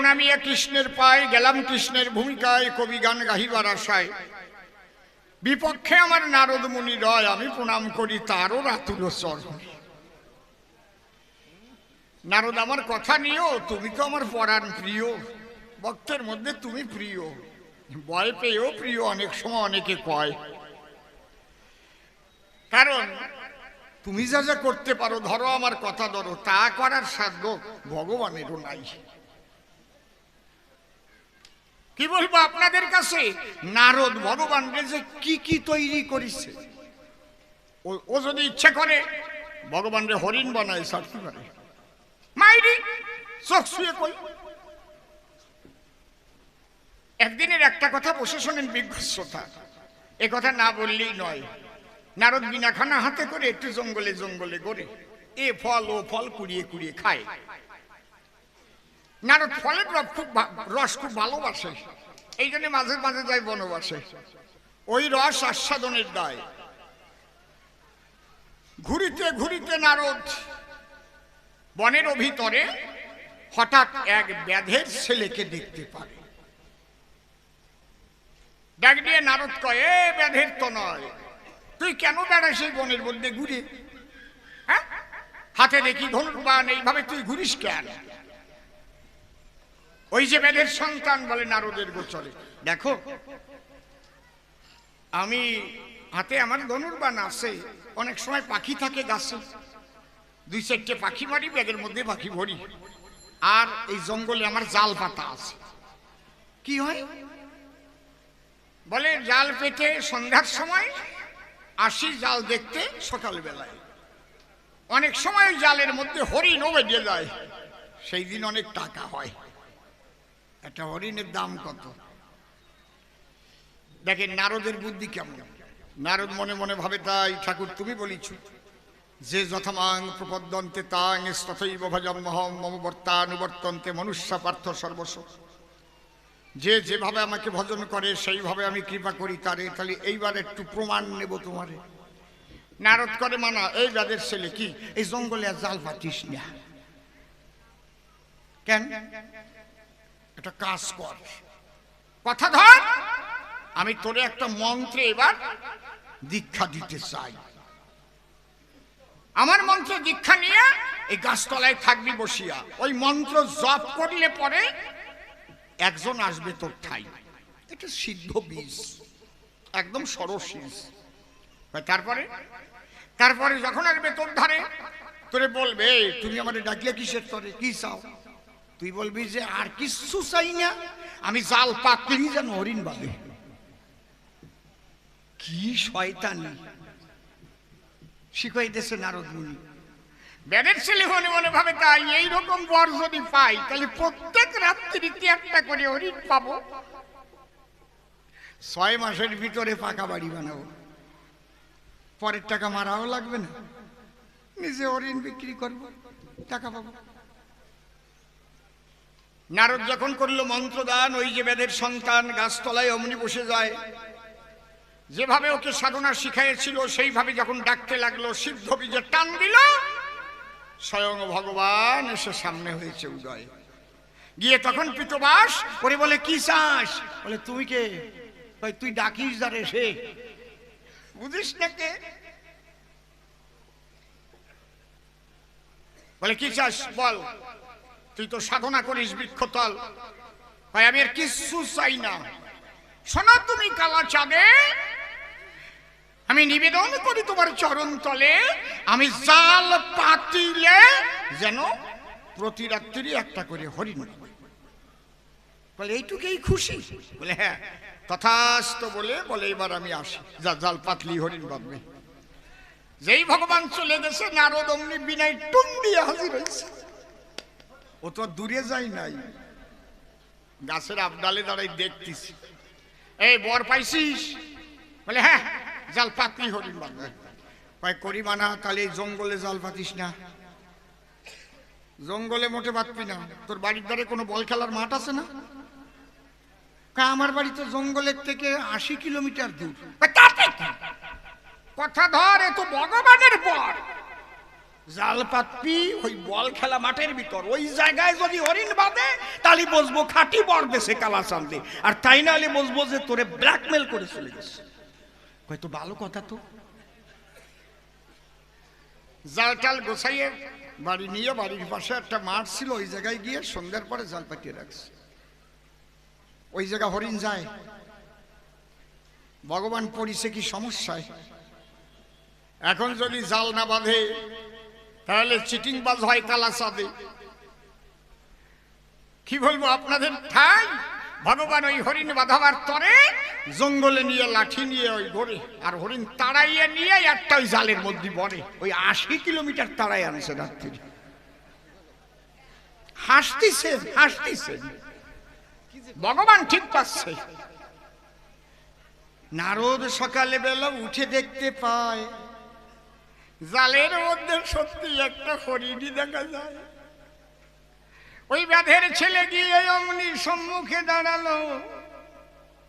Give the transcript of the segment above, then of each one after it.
প্রণামিয়া কৃষ্ণের পায় গেলাম, কৃষ্ণের ভূমিকায় কবি গান গাহিবার আশায়। বিপক্ষে আমার নারদ মুনি রয়, আমি প্রণাম করি, তারও রাতুল চরণে নারদ, আমার কথা নিও, তুমি তো আমার পরাণ প্রিয়। ভক্তের মধ্যে তুমি প্রিয়। ভয় পেয়েও প্রিয়, অনেক সময় অনেকে কয়। কারণ, তুমি যা যা করতে পারো, ধরো আমার কথা ধরো, তা করার সাধ্য ভগবানেরও নাই। কি বলব আপনাদের কাছে? নারদ ভগবানকে যে কি কি তৈরি করেছে। ও- যদি ইচ্ছা করে ভগবানরে হরিণ বানায় সারতে পারে মাইরি, চোখ শুয়ে কই। একদিনের একটা কথা বসে শোনেন বিঘ্নতা এ কথা না বললেই নয়। নারদ বিনাখানা হাতে করে একটু জঙ্গলে জঙ্গলে গড়ে, এ ফল ও ফল কুড়িয়ে কুড়িয়ে খায়। নারদ ফলের রস খুব রস খুব ভালোবাসে। এই জন্য মাঝে মাঝে যায় বনবাসে। ওই রস আস্বাদনের দায়। ঘুরিতে ঘুরিতে নারদ, বনের ভিতরে হঠাৎ এক ব্যাধের ছেলেকে দেখতে পারে। ডাক দিয়ে নারদ কয়, এ ব্যাধের তো নয়, তুই কেন বেড়াস এই বনের মধ্যে ঘুরে? হ্যাঁ? হাতে দেখি ধনুর্বান এইভাবে তুই ঘুরিস কেন? ওই যে বেদের সন্তান বলে নারদের গোচরে। দেখো, আমি হাতে আমার ধনুর্বান আছে, অনেক সময় পাখি থাকে গাছে। দুই চারটে পাখি মারি, ব্যাগের মধ্যে পাখি ভরি। আর এই জঙ্গলে আমার জাল পাতা আছে। কি হয়? বলে, জাল পেটে সন্ধ্যার সময় আসি জাল দেখতে সকালবেলায়। অনেক সময় জালের মধ্যে হরিণ বেরিয়ে যায়। সেই দিন অনেক টাকা হয়। একটা হরিণের দাম কত? দেখেন, নারদের বুদ্ধি কেমন? নারদ মনে মনে ভাবে, তাই ঠাকুর, তুমি বলিছ যে যথামাং প্রপদ্যন্তে তাং তথৈব ভজম মহম, মম বর্তানুবর্তন্তে মনুষ্য পার্থ সর্বস্ব। যে যেভাবে আমাকে ভজন করে, সেইভাবে আমি কৃপা করি তারে। তাহলে এইবার একটু প্রমাণ নেব তোমারে। নারদ করে, মানা, এই ব্যাদের ছেলে কি? এই জঙ্গলে জাল পাতিস না। কেন? একটা কাজ কর। কথা ধর, আমি তোরে একটা মন্ত্রে এবার দীক্ষা দিতে চাই। আমার মন্ত্র দীক্ষা নিয়ে এই গাছতলায় থাকবি বসিয়া। ওই মন্ত্র জপ করলে পরে একজন আসবে তোর ঠাই। এটা সিদ্ধ বীজ, একদম সরসীজ তারপরে? তারপরে যখন আসবে তোর ধারে, তোরে বলবে তুমি আমাদের ডাকলে কিসের তরে? কি চাও? তুই বলবি যে আর কিছু চাই না, আমি জাল পাকলি যেন হরিণ বাঁধে। কি শয়তানি। শিখাইতেছে নারদ মুনি ব্যানের ছেলে মনে মনে ভাবে, তাই এইরকম বর যদি পাই, তাহলে প্রত্যেক রাত্রিতে একটা করে হরিণ পাবো। ছয় মাসের ভিতরে পাকা বাড়ি বানাবো। পরের টাকা মারাও লাগবে না। নিজে হরিণ বিক্রি করব, টাকা পাবো। নারদ যখন করল মন্ত্রদান ওই যে বেদের সন্তান গাছতলায় অমনি বসে যায়। যেভাবে ওকে সাধনা শিখাইছিল সেইভাবে যখন ডাকতে লাগল সিদ্ধ বীজের টান দিল স্বয়ং ভগবান এসে সামনে হয়েছে উদয়। গিয়ে তখন পিতবাস করে বলে কি চাস? বলে তুমি কে? কয়, তুই ডাকিস যারে সে বুঝিস না কে? বলে কি চাস? বল। তুই তো সাধনা করিস বৃক্ষতল। ভাই, আমি আর কিচ্ছু চাই না। শোনো তুমি কালা চাঁদে আমি নিবেদন করি তোমার চরণ তলে আমি জাল পাতিলে যেন প্রতি রাত্রি একটা করে হরিণ। বলে, এইটুকুই খুশি? বলে হ্যাঁ তথাস্ত বলে বলে, এবার আমি আসি। যা, জাল পাতলি হরিণ বাঁধবে। যেই ভগবান চলে গেছে, নারদ অমনি বিনাই টুন দিয়ে হাজির হয়েছে। ও তো দূরে যাই নাই। গাছের আবডালে দাঁড়াই দেখতিস এই, বর পাইছিস? বলে হ্যাঁ জাল পাতলি হরিণ বাঁধবে কয়, করি মানা তাহলে জঙ্গলে জাল পাতিস না। জঙ্গলে মোটে বাঁধবি না। তোর বাড়ির ধারে কোনো বল খেলার মাঠ আছে না? আমার বাড়ি তো জঙ্গলের থেকে আশি কিলোমিটার দূর। কথা ধর, এ তো ভগবানের বর। জাল পাতবি ওই বল খেলা মাঠের ভিতর। ওই জায়গায় যদি হরিণ বাঁধে, তাহলে বসবো খাঁটি বর দেশে কালা চান্দে আর তাই না হলে বসবো যে তোরে ব্ল্যাকমেল করে চলে গেছে। হয়তো ভালো কথা তো। জাল টাল গোছাইয়ে বাড়ি নিয়ে বাড়ির পাশে একটা মাঠ ছিল, ওই জায়গায় গিয়ে সন্ধ্যার পরে জাল পাঠিয়ে রাখছে। ওই জায়গা হরিণ যায়। ভগবান পড়িছে কি সমস্যায়? এখন যদি জাল না বাঁধে তাহলে চিটিং বাজ হয় কালা সাদে। কি বলব আপনাদের? ঠাই, ভগবান ওই হরিণ বাঁধাবার তরে জঙ্গলে নিয়ে, লাঠি নিয়ে, ওই ঘরে, আর হরিণ তাড়াইয়ে নিয়ে একটা ওই জালের মধ্যে বনে ওই আশি কিলোমিটার তাড়াই আনছে রাত্রি। হাসতিছে হাসতিছে। ভগবান ঠিক পাচ্ছে। নারদ সকালে বেলা উঠে দেখতে পায় জালের মধ্যে সত্যি একটা হরিণই দেখা যায়। ওই ব্যাধের ছেলে গিয়ে অমনি সম্মুখে দাঁড়াল।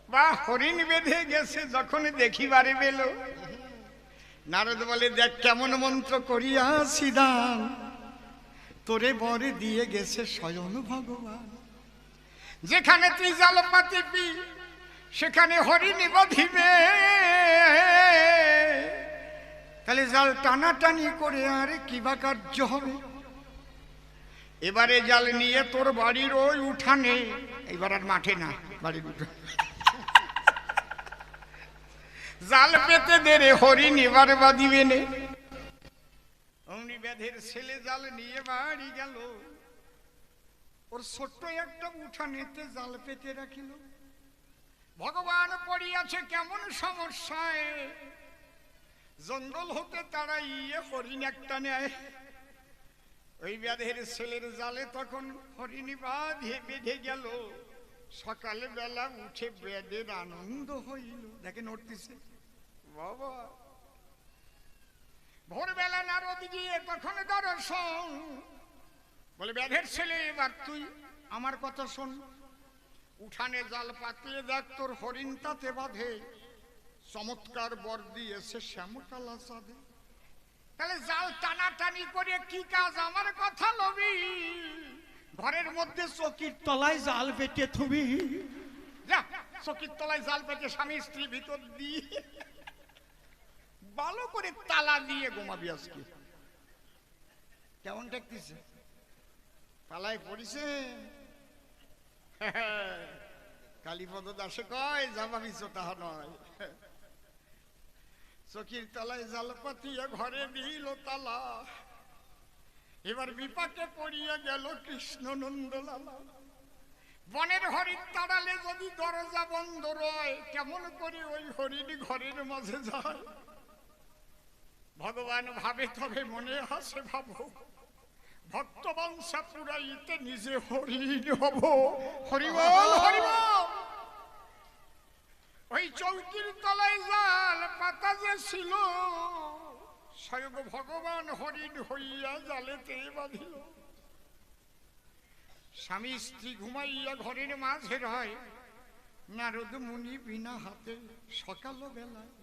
বা হরিণ বেঁধে গেছে যখন দেখিবারে পেল নারদ বলে, দেখ কেমন মন্ত্র করিয়া সিদান তোরে বরে দিয়ে গেছে স্বয়ং ভগবান। যেখানে তুই জাল পাতিবি সেখানে হরিণী বাঁধিবে। তাহলে জাল টানাটানি করে আর কি বা কার্য হবে? এবারে জাল নিয়ে তোর বাড়ির ওই উঠানে এবার আর মাঠে না বাড়ির উঠানে জাল পেতে দে রে হরিণ, এবার বাঁধিবে নে অমনি ব্যাধের ছেলে জাল নিয়ে বাড়ি গেল। ওর ছোট্ট একটা উঠানেতে জাল পেতে রাখিল। ভগবান পড়িয়াছে কেমন সমস্যায়? জঙ্গল হতে তারা ইয়ে হরিণ একটা নেয়। ওই ব্যাধের ছেলের জালে তখন হরিণী বাঁধে বেঁধে গেল। সকালে বেলা উঠে বেদের আনন্দ হইল। দেখেন উঠতেছে বাবা। ভোরবেলা নারদ গিয়ে তখন দর্শন। বলে, ব্যাধের ছেলে, এবার তুই আমার কথা শোন। উঠানে জাল পাতিয়ে দেখ, তোর হরিণ তাতে বাঁধে। চমৎকার বর দিয়েছে শ্যামকালা সাধে তাহলে জাল টানাটানি করে কি কাজ? আমার কথা লবি। ঘরের মধ্যে চকির তলায় জাল পেটে থুবি। যা, চকির তলায় জাল পেটে স্বামী স্ত্রী ভিতর দিয়ে ভালো করে তালা দিয়ে ঘুমাবি আজকে। কেমন দেখতেছে? পালায় পড়িছে? কালীপদ দাসে কয় জামাবি তাহা নয় চকির তলায় জাল পাতিয়া ঘরে দিল তালা। এবার বিপাকে পড়িয়া গেল কৃষ্ণ নন্দলালা বনের হরিণ তাড়ালে যদি দরজা বন্ধ রয়, কেমন করে ওই হরিণ ঘরের মাঝে যায়? ভগবান ভাবে তবে মনে হাসে ভাবো, ভক্তবংশা পুরাইতে নিজে হরিণ হব। হরিবল হরিবল! ওই চৌকির তলায় জাল পাতা যে ছিল, স্বয়ং ভগবান হরিণ হইয়া জালেতে বাঁধিল। স্বামী স্ত্রী ঘুমাইয়া ঘরের মাঝে রয়, নারদ মুনি বিনা হাতে সকাল বেলায়।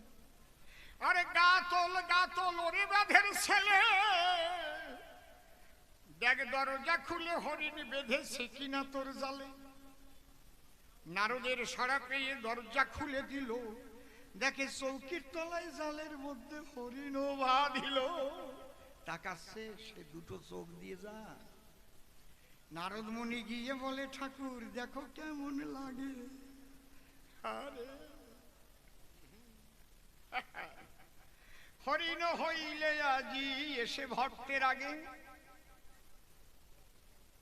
আরে গাতল গাতল, ওরে বাঁধের ছেলে। দেখ, দরজা খুলে হরিণ বেঁধেছে কিনা তোর জালে। নারদের সারা পেয়ে দরজা খুলে দিল। দেখে চৌকির তলায় জালের মধ্যে হরিণ বাঁধিল তাকাচ্ছে সে দুটো চোখ দিয়ে যা। নারদ মুনি গিয়ে বলে, ঠাকুর, দেখো কেমন লাগে। আরে। হরিণ হইলে আজি এসে ভক্তের আগে।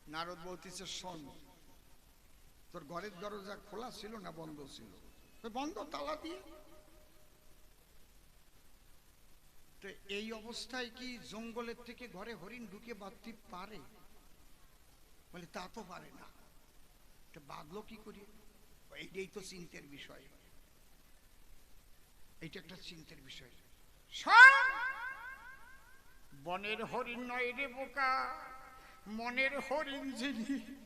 নারদ বলতেছে, শোন তোর ঘরের দরজা খোলা ছিল না বন্ধ ছিল? বন্ধ তালা দিয়ে তো এই অবস্থায় কি জঙ্গলের থেকে ঘরে হরিণ ঢুকে বাঁধতে পারে? বলে, তা তো পারে না। তো বাঁধলো কি করি? এইটাই তো চিন্তার বিষয়। এইটা একটা চিন্তার বিষয়! বনের হরিণ নয় রে বোকা, মনের হরিণ যিনি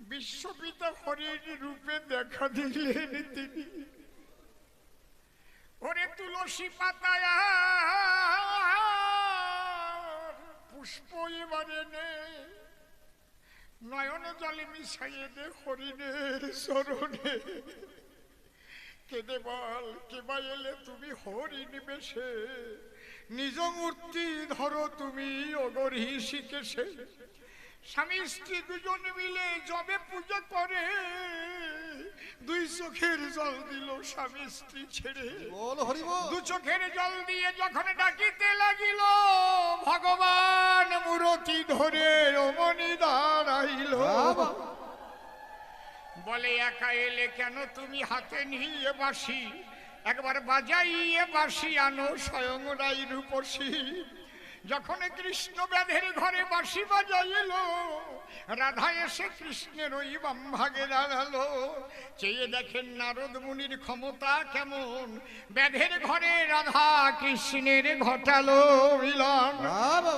বিশ্বপিতা হরিণ রূপে দেখা দিলেন তিনি। ওরে তুলসী পাতায় পুষ্প এবারে নে। নয়ন জলে মিশাইয়ে দে হরিণের চরণে কেঁদে বল কেবা এলে তুমি হরিণ বেশে? নিজ মূর্তি ধরো তুমি, অগরি শিখেছে স্বামী স্ত্রী দুজন মিলে জবে পুজো করে দুই চোখের জল দিল স্বামী স্ত্রী ছেড়ে। দু চোখের জল দিয়ে যখন ডাকিতে লাগিল ভগবান মূরতি ধরে রমণী দাঁড়াইল। বলে একা এলে কেন তুমি হাতে নিয়ে বাসি? একবার বাজাইয়ে বাসি আনো স্বয়ং রাই রূপসী। যখন কৃষ্ণ ব্যাধের ঘরে বাঁশি বাজাইল রাধা এসে কৃষ্ণের ওই বাম ভাগে দাঁড়াল। চেয়ে দেখেন নারদ মুনির ক্ষমতা কেমন। ব্যাধের ঘরে রাধা কৃষ্ণের ঘটালো মিলন।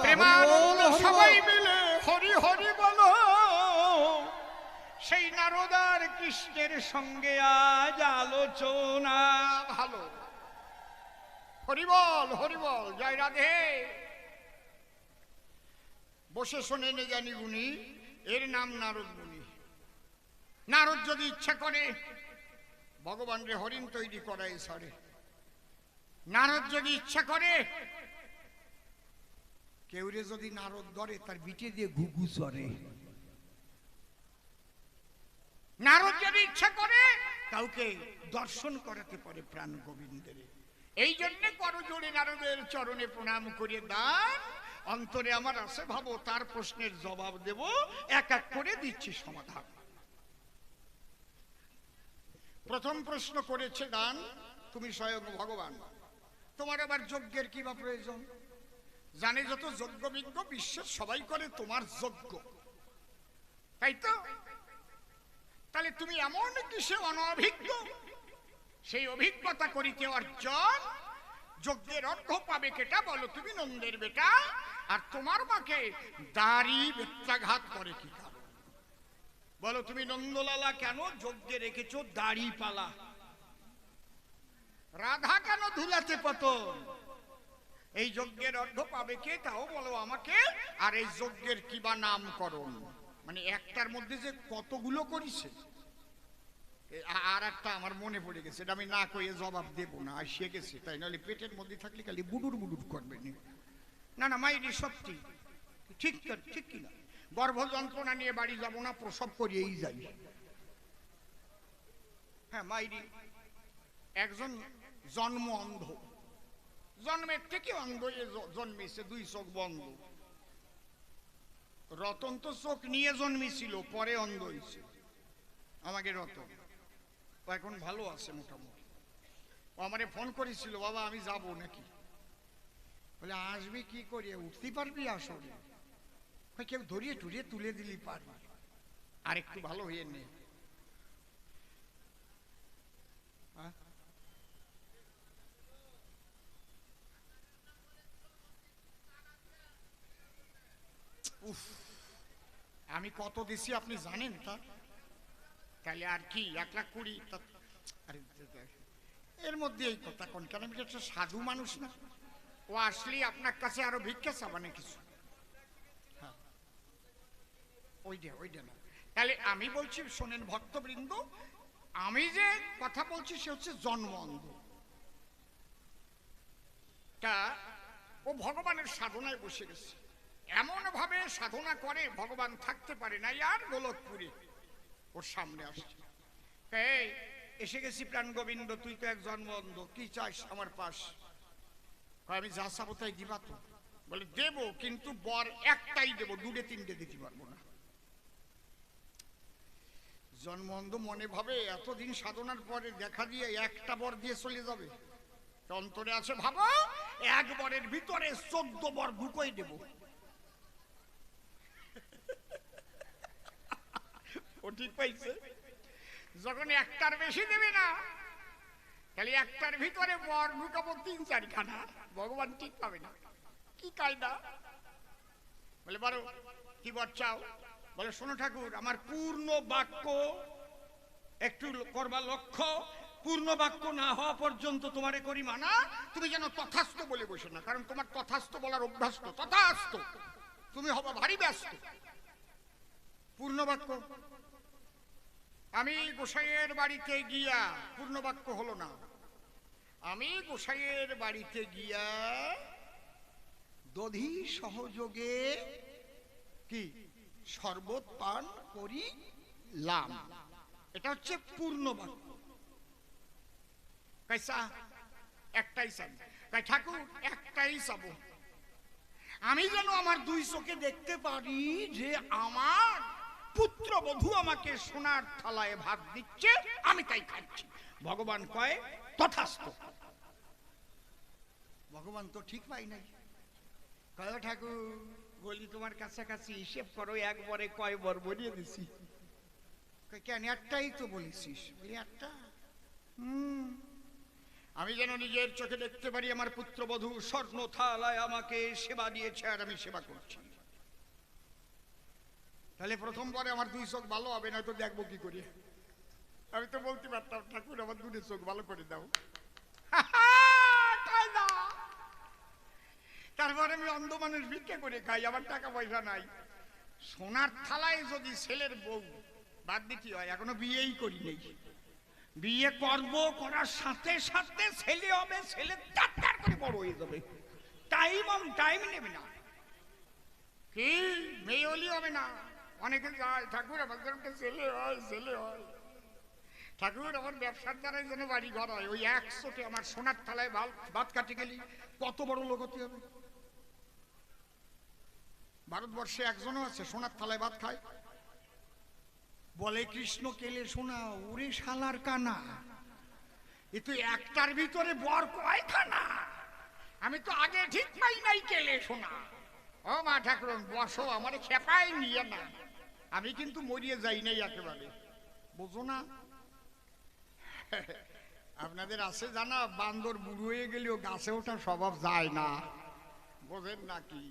প্রেমানন্দ সবাই মিলে হরি হরি বলো। সেই নারদার কৃষ্ণের সঙ্গে আজ আলোচনা। ভালো। হরিবল হরিবল জয় রাধে। বসে শোনে নে জানি গুনি এর নাম নারদ মুনি। নারদ যদি ইচ্ছা করে ভগবান রে হরিণ তৈরি করাই সরে। নারদ যদি ইচ্ছা করে কেউ রে যদি নারদ ধরে, তার বিটে দিয়ে ঘুঘু সরে। নারদ যদি ইচ্ছা করে, কাউকে দর্শন করাতে পারে প্রাণ গোবিন্দের। এই জন্যে করজোড়ে নারদের চরণে প্রণাম করে দান। অন্তরে আমার আছে, ভাবো, তার প্রশ্নের জবাব দেব, এক এক করে দিচ্ছি সমাধান। প্রথম প্রশ্ন করেছে দান, তুমি স্বয়ং ভগবান। তোমার আবার যজ্ঞের কি বা প্রয়োজন? জানে যত যজ্ঞ বিজ্ঞ বিশ্বের সবাই করে তোমার যজ্ঞ। তাই তো? তাহলে তুমি এমন কিসে অনভিজ্ঞ? সেই অভিজ্ঞতা করিতে অর্জন যজ্ঞের অর্ঘ পাবে কেটা? বলো তুমি নন্দের বেটা। আর তোমার মাকে দাড়ি বেত্রাঘাত করে কি বলো তুমি নন্দলালা, কেন যজ্ঞে রেখেছো দাড়ি পালা? রাধা কেন ধুলাতে পতন? এই যজ্ঞের অর্ধ পাবে কে? তাও বলো আমাকে। আর এই যজ্ঞের কিবা নামকরণ? মানে একটার মধ্যে যে কতগুলো করিছে? আর একটা আমার মনে পড়ে গেছে, এটা আমি না কইয়ে জবাব দেবো না, আসিয়ে গেছে, তাই নাহলে পেটের মধ্যে থাকলে খালি বুডুর বুডুর করবে নি। না মাইরি, সত্যি। ঠিক ঠিক কিনা। গর্ভ যন্ত্রণা নিয়ে বাড়ি যাব না, প্রসব করিয়েই যাই। হ্যাঁ মাইরি, একজন জন্ম অন্ধ। জন্মের থেকে অন্ধ জন্মেছে, দুই চোখ বন্ধ। রতন তো চোখ নিয়ে জন্মেছিল, পরে অন্ধ হয়েছে আমাকে রতন। এখন ভালো আছে মোটামুটি। ও আমারে ফোন করেছিল, বাবা, আমি যাব নাকি? বলে, আসবি কি করে? উঠতে পারবি আসলে? কেউ ধরিয়ে টুরিয়ে তুলে দিলি পারবি। আর একটু ভালো হয়ে নে। আমি কত দিছি আপনি জানেন তা? তাহলে আর কি, এক লাখ কুড়ি এর মধ্যে এই কথা কোন কেন? আমি একটা সাধু মানুষ না। ও আসলে আপনার কাছে আরও ভিক্ষা চাবানে কিছু হ্যাঁ। ওইটা ওইটা না। তাহলে আমি বলছি, শোনেন ভক্তবৃন্দ, আমি যে কথা বলছি সে হচ্ছে জন্ম অন্ধ তা ও ভগবানের সাধনায় বসে গেছে। এমন ভাবে সাধনা করে ভগবান থাকতে পারে না আর গোলকপুরে। ওর সামনে আসছে। এই, এসে গেছি প্রাণ গোবিন্দ, তুই তো এক জন্ম অন্ধ কি চাস আমার পাশ? আমি যা চাবো তাই দিবা তো। বলে, দেব, কিন্তু বর একটাই দেব, দুটে তিনটে দিতে পারব না। জন্ম অন্ধ মনে ভাবে এতদিন সাধনার পরে দেখা দিয়ে একটা বর দিয়ে চলে যাবে। অন্তরে আছে ভাবো, এক বরের ভিতরে চোদ্দ বর ঢুকোই দেব। ও ঠিক পাইছে। যখন একটার বেশি দেবে না, তাহলে একটার ভিতরে বর ঢুকাবো তিন চারখানা। ভগবান ঠিক পাবে না। কি কায়দা? বলে বারো কি বর চাও? বলে, শোনো ঠাকুর, আমার পূর্ণ বাক্য একটু করবা লক্ষ্য। পূর্ণ বাক্য না হওয়া পর্যন্ত তোমারে করি মানা। তুমি যেন তথাস্থ বলে বসে না, কারণ তোমার তথাস্থ বলার অভ্যাস তো, তথাস্থ। তুমি হবা ভারী ব্যস্ত। পূর্ণ বাক্য আমি গোসাইয়ের বাড়িতে গিয়া পূর্ণ বাক্য হলো না। আমি গোসাইয়ের বাড়িতে গিয়া দধি সহযোগে কি? শরবত পান করি করিলাম। এটা হচ্ছে পূর্ণ বাক্য কাইসা একটাই চাই তাই ঠাকুর, একটাই চাবো। আমি যেন আমার দুই চোখে দেখতে পারি যে আমার পুত্রবধূ আমাকে সোনার থালায় ভাত দিচ্ছে, আমি তাই খাচ্ছি। ভগবান কয় তথাস্থ ভগবান তো ঠিক পাই নাই। কয় ঠাকুর, বলি তোমার কাছাকাছি হিসেব করো, একবারে কয় বর বলিয়ে দিছি। কেন একটাই তো বলেছিস? বলি একটা হুম। আমি যেন নিজের চোখে দেখতে পারি, আমার পুত্রবধূ স্বর্ণ থালায় আমাকে সেবা দিয়েছে আর আমি সেবা করছি। তাহলে প্রথমবারে আমার দুই চোখ ভালো হবে না তো দেখব কি করি। আমি তো বলতে পারতাম, ঠাকুর, আমার দুটো চোখ ভালো করে দাও? তারপরে আমি অন্ধ মানুষ ভিক্ষা করে খাই, আমার টাকা পয়সা নাই। সোনার থালায় যদি ছেলের বউ, বাদ দিতে হয়, এখনও বিয়েই করি নেই। বিয়ে করব করার সাথে সাথে ছেলে হবে, ছেলে তার করে বড় হয়ে যাবে। টাইম অন টাইম নেবে না। কি? মেয়ে হলি হবে না। অনেকে যায় ঠাকুর আমাদের একটা ছেলে হয় ছেলে হয়। ঠাকুর আমার ব্যবসার দ্বারাই যেন বাড়ি ঘর হয়, ওই একশোতে আমার সোনার থালায় ভালো ভাত কাটে গেলি, কত বড় লোক হতে হবে। ভারতবর্ষে একজনও আছে, সোনার থালায় ভাত খায়। বলে, কৃষ্ণ কেলে শোনা ওরে শালার কানা। এ তো একটার ভিতরে বর কয়খানা? আমি তো আগে ঠিক পাই নাই কেলে শোনা। ও মা ঠাকুরন বসো, আমার খেপাই নিয়ে না। আমি কিন্তু মরিয়ে যাই নাই একেবারে। বুঝো না? আপনাদের আছে জানা, বান্দর বুড়ো হয়ে গেলেও গাছে ওঠার স্বভাব যায় না। বোঝেন নাকি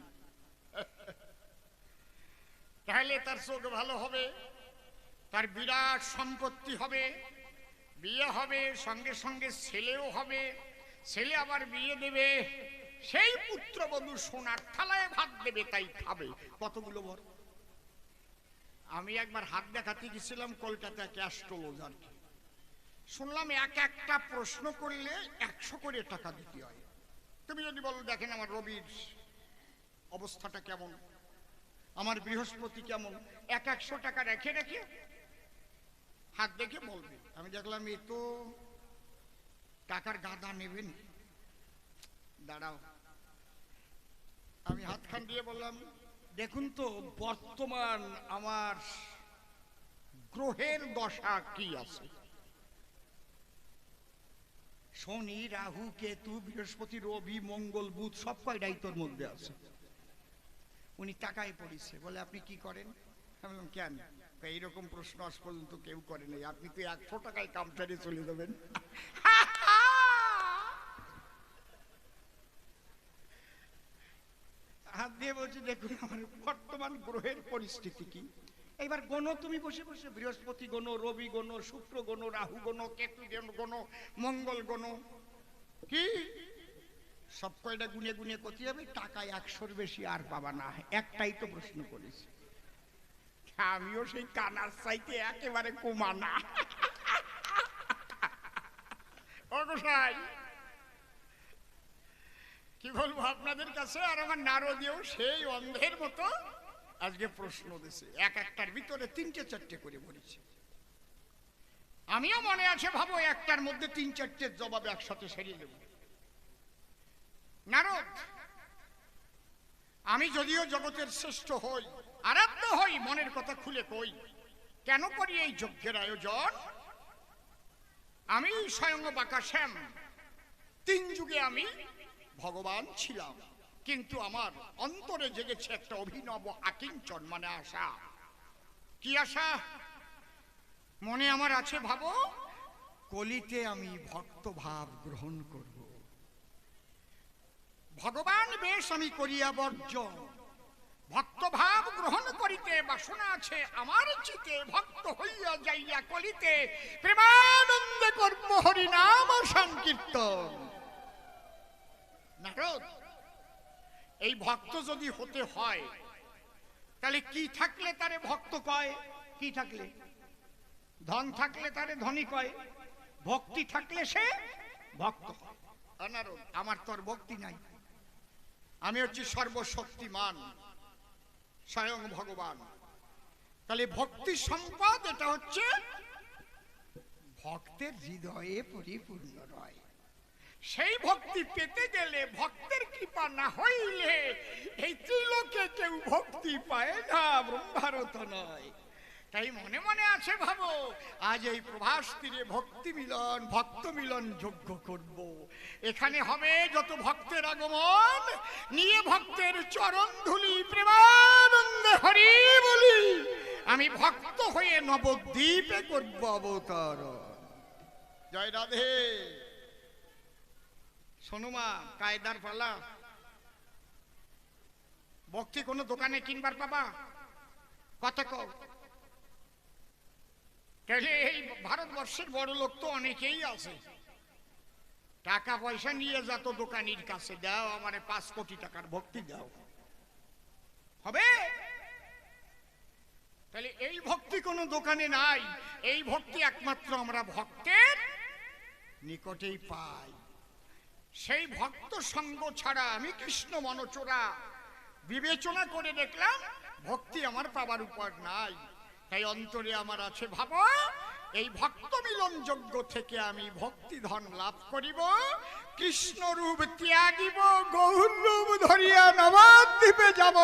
তাহলে তার চোখ ভালো হবে, তার বিরাট সম্পত্তি হবে, বিয়ে হবে, সঙ্গে সঙ্গে ছেলেও হবে। ছেলে আবার বিয়ে দেবে, সেই পুত্রবধূ সোনার থালায় ভাত দেবে, তাই খাবে। কতগুলো বর? আমি একবার হাত দেখাতে গেছিলাম কলকাতা ক্যাস্ট্রোলজার শুনলাম এক একটা প্রশ্ন করলে একশো করে টাকা দিতে হয়। তুমি যদি বলো, দেখেন আমার রবির অবস্থাটা কেমন, আমার বৃহস্পতি কেমন, এক একশো টাকা রেখে রেখে হাত দেখে বলবে। আমি দেখলাম, এ তো টাকার গাদা নেবেন। দাঁড়াও। আমি হাত খান দিয়ে বললাম দেখুন তো, বর্তমান আমার গ্রহের দশা কি আছে? শনি, রাহু, কেতু, বৃহস্পতি, রবি, মঙ্গল, বুধ, সব কয়টাই তোর মধ্যে আছে। উনি টাকায় পড়েছে, বলে, আপনি কি করেন? কেন? এইরকম প্রশ্ন আজ পর্যন্ত কেউ করে নাই আপনি তো একশো টাকায় কাম ছাড়িয়ে চলে যাবেন হাত দিয়ে বলছি, দেখুন, আমার বর্তমান গ্রহের পরিস্থিতি কি? এইবার গণ, তুমি বসে বসে, বৃহস্পতি গণ, রবি গণ, শুক্র গণ, রাহু গণ, কেতু গণ মঙ্গল গণ। কি? সব কয়টা গুনে গুনে করতে যাবে টাকা একশোর বেশি আর পাবা না। একটাই তো প্রশ্ন করেছি। আমিও সেই কানার চাইতে একেবারে কুমা না। ও গোসাই কি বলব আপনাদের কাছে? আর আমার নারদীয় সেই অন্ধের মতো আজকে প্রশ্ন দিছে। এক একটার ভিতরে তিনটে চারটে করে বলেছে। আমিও মনে আছে ভাবো একটার মধ্যে তিন চারটের জবাব একসাথে সেরে দেব নারদ, আমি যদিও জগতের শ্রেষ্ঠ হই, আরাধ্য হই, মনের কথা খুলে কই, কেন করি এই যজ্ঞের আয়োজন? আমি স্বয়ং বাঁকা শ্যাম, তিন যুগে আমি ভগবান ছিলাম। কিন্তু আমার অন্তরে জেগেছে একটা অভিনব আকিঞ্চন মানে আশা। কি আশা? মনে আমার আছে, ভাবো? কলিতে আমি ভক্ত ভাব গ্রহণ করব। ভগবান বেশ আমি করিয়া বর্জন। ভক্ত ভাব গ্রহণ করিতে বাসনা আছে, আমার চিতে ভক্ত হইয়া যাইয়া কলিতে প্রেমানন্দে কর্ম হরি নাম সংকীর্তন। নারদ এই ভক্ত যদি হতে হয় তাহলে কি থাকলে তারে ভক্ত কয়? কি থাকলে? ধন থাকলে তারে ধনী কয়। ভক্তি থাকলে সে ভক্ত। অনারদ, আমার তোর ভক্তি নাই। আমি হচ্ছি সর্বশক্তিমান স্বয়ং ভগবান। তাহলে ভক্তি সম্পদ এটা হচ্ছে ভক্তের হৃদয়ে পরিপূর্ণ রয়। সেই ভক্তি পেতে গেলে ভক্তের কৃপা না হইলে এই ত্রিলোকে কেউ ভক্তি পায় না, ব্রহ্মারত নয়। তাই মনে মনে আছে ভাবো, আজ এই প্রভাস তীরে ভক্তি মিলন, ভক্ত মিলন যোগ্য করব। এখানে হবে যত ভক্তের আগমন, নিয়ে ভক্তের চরণ ধুলি, প্রেমানন্দে হরি বলি। আমি ভক্ত হয়ে নবদ্বীপে করব অবতার। জয় রাধে। শোনো মা, কায়দার পালা। ভক্তি কোনো দোকানে কিনবার পাবা? কত তাহলে এই ভারতবর্ষের বড় লোক তো অনেকেই আছে। টাকা পয়সা নিয়ে যত দোকানির কাছে, দাও আমারে পাঁচ কোটি টাকার ভক্তি দাও। হবে? তাহলে এই ভক্তি কোনো দোকানে নাই, এই ভক্তি একমাত্র আমরা ভক্তের নিকটেই পাই। সেই ভক্ত সঙ্গ ছাড়া আমি কৃষ্ণ মনচোরা। বিবেচনা করে দেখলাম, ভক্তি আমার পাবার উপর নাই। তাই অন্তরে আমার আছে, ভাব, এই ভক্ত মিলন যোগ্য থেকে আমি ভক্তি ধন লাভ করিব, কৃষ্ণ রূপ ত্যাগিব, গৌর রূপ ধরিয়া নবাদ্বীপে যাব।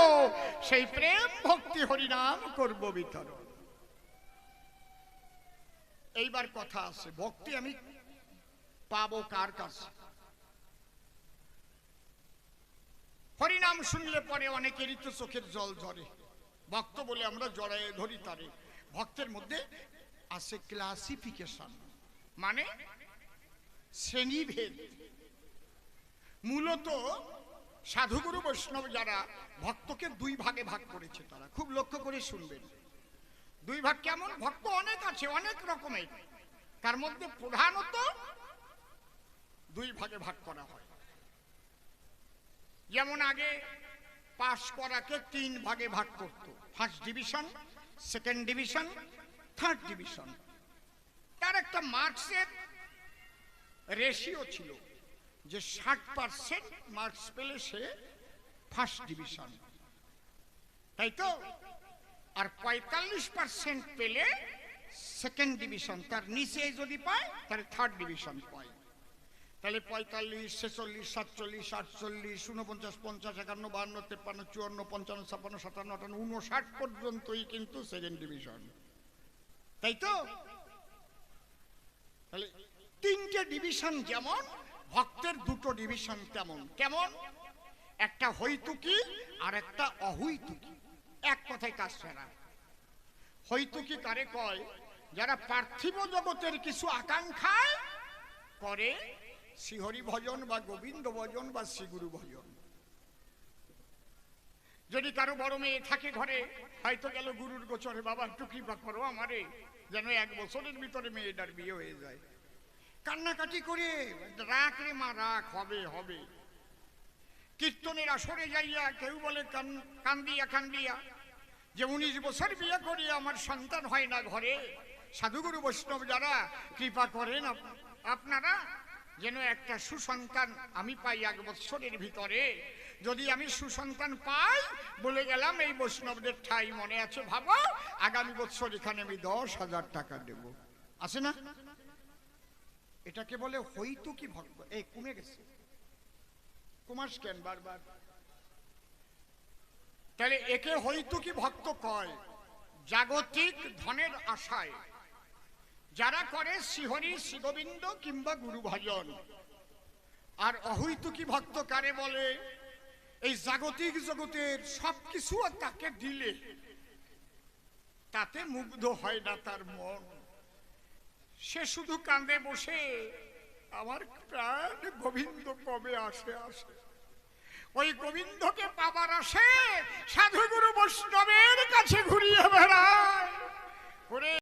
সেই প্রেম ভক্তি হরিনাম করব বিতরণ। এইবার কথা আছে, ভক্তি আমি পাবো কার কাছে? হরিনাম শুনলে পরে অনেকেরই তো চোখের জল ঝরে। ভক্ত বলে আমরা জড়ায় ধরি তারে। ভক্তের মধ্যে আছে ক্লাসিফিকেশন মানে শ্রেণীভেদ। মূলত সাধুগুরু বৈষ্ণব যারা ভক্তকে দুই ভাগে ভাগ করেছে তারা। খুব লক্ষ্য করে শুনবেন। দুই ভাগ কেমন? ভক্ত অনেক আছে, অনেক রকমের। তার মধ্যে প্রধানত দুই ভাগে ভাগ করা হয়। যেমন আগে পাশ করাকে তিন ভাগে ভাগ করত। First division second division third division তার একটা মার্কসের রেশিও ছিল যে ষাট পার্সেন্ট মার্কস পেলে সে ফার্স্ট ডিভিশন তাই তো? আর পঁয়তাল্লিশ পার্সেন্ট পেলে সেকেন্ড ডিভিশন তার নিচে যদি পায়, তাহলে থার্ড ডিভিশন পায়। তাহলে পঁয়তাল্লিশ, ছেচল্লিশ, সাতচল্লিশ, আটচল্লিশ উনপঞ্চাশ পঞ্চাশ, একান্ন, বাহান্ন, তেপ্পান্ন, চুয়ান্ন, পঞ্চান্ন, ছাপ্পান্ন, সাতান্ন, আটান্ন উনষাট পর্যন্তই কিন্তু সেকেন্ড ডিভিশন তাই তো? তাহলে তিনটে ডিভিশন যেমন, ভক্তের দুটো ডিভিশন তেমন। কেমন? একটা হইতুকি আর একটা অহৈতুকি। এক কথায় কাজ ছাড়া হইতুকি কারে কয়? যারা পার্থিব জগতের কিছু আকাঙ্ক্ষায় করে শ্রীহরি ভজন বা গোবিন্দ ভজন বা শ্রীগুরু ভজন। যদি কারও বড় মেয়ে থাকে ঘরে, হয়তো গেল গুরুর গোচরে, বাবা, একটু কৃপা করো আমারে, যেন এক বছরের ভিতরে মেয়েটার বিয়ে হয়ে যায়। কান্নাকাটি করে রাখ রে মা, রাখ, হবে হবে। কীর্তনের আসরে যাইয়া কেউ বলে কান্দিয়া কান্দিয়া, যে উনিশ বছর বিয়ে করিয়া আমার সন্তান হয় না ঘরে। সাধুগুরু বৈষ্ণব যারা, কৃপা করেন আপ- আপনারা যেন একটা সুসন্তান আমি পাই এক বৎসরের ভিতরে। যদি আমি সুসন্তান পাই, বলে গেলাম এই বৈষ্ণবদের ঠাই মনে আছে, ভাবো, আগামী বৎসর এখানে আমি দশ হাজার টাকা দেব। আছে না? এটাকে বলে হইতো কি ভক্ত? এই, কমে গেছে। কুমার কেন বারবার? তাহলে একে হইতো কি ভক্ত কয়? জাগতিক ধনের আশায়। যারা করে শ্রীহরি শ্রীগোবিন্দ কিংবা গুরু ভজন আর অহৈতুকি ভক্ত কারে বলে, এই জাগতিক জগতের সবকিছু তাকে দিলে, তাতে মুগ্ধ হয় না তার মন। সে শুধু কাঁদে বসে, আমার প্রাণ গোবিন্দ কবে আসে আসে। ওই গোবিন্দকে পাবার আসে, সাধুগুরু বৈষ্ণবের কাছে ঘুরিয়ে বেড়ায়।